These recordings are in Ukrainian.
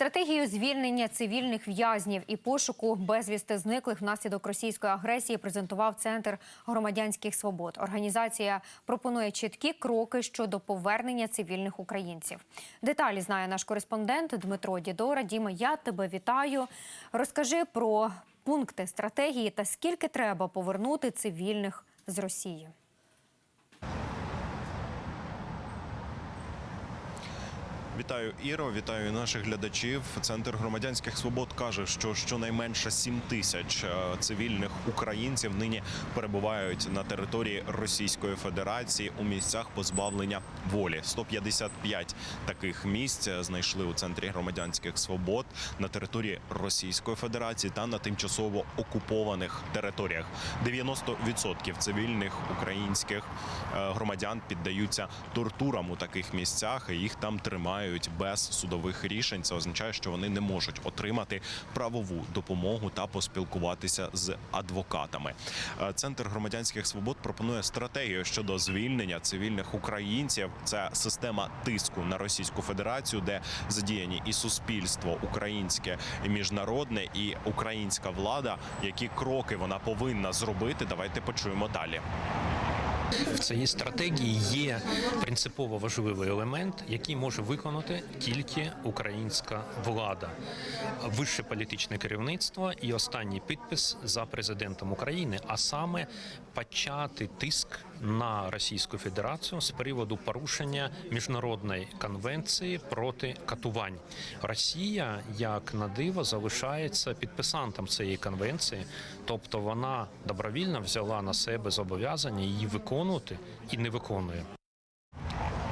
Стратегію звільнення цивільних в'язнів і пошуку безвісти зниклих внаслідок російської агресії презентував Центр громадянських свобод. Організація пропонує чіткі кроки щодо повернення цивільних українців. Деталі знає наш кореспондент Дмитро Дідора. Діма, я тебе вітаю. Розкажи про пункти стратегії та скільки треба повернути цивільних з Росії. Вітаю Іро, вітаю наших глядачів. Центр громадянських свобод каже, що щонайменше 7 тисяч е, цивільних українців нині перебувають на території Російської Федерації у місцях позбавлення волі. 155 таких місць знайшли у центрі громадянських свобод на території Російської Федерації та на тимчасово окупованих територіях. 90% цивільних українських е, громадян піддаються тортурам у таких місцях. і Їх там тримають без судових рішень. Це означає, що вони не можуть отримати правову допомогу та поспілкуватися з адвокатами. Е, Центр громадянських свобод пропонує стратегію щодо звільнення цивільних українців. Це система тиску на Російську Федерацію, де задіяні і суспільство українське, і міжнародне, і українська влада. Які кроки вона повинна зробити? Давайте почуємо далі. В цій стратегії є принципово важливий елемент, який може виконати тільки українська влада, вище політичне керівництво і останній підпис за президентом України, а саме почати тиск на Російську Федерацію з приводу порушення міжнародної конвенції проти катувань. Росія, як на диво, залишається підписантом цієї конвенції, тобто вона добровільно взяла на себе зобов'язання її виконувати і не виконує.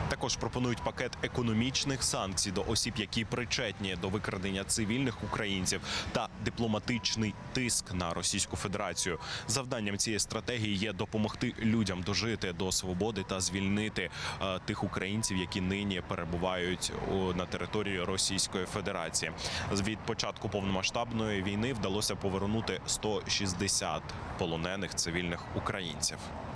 Також пропонують пакет економічних санкцій до осіб, які причетні до викрадення цивільних українців, та дипломатичний тиск на Російську Федерацію. Завданням цієї стратегії є допомогти людям дожити до свободи та звільнити е, тих українців, які нині перебувають у, на території Російської Федерації. Від початку повномасштабної війни вдалося повернути 160 полонених цивільних українців.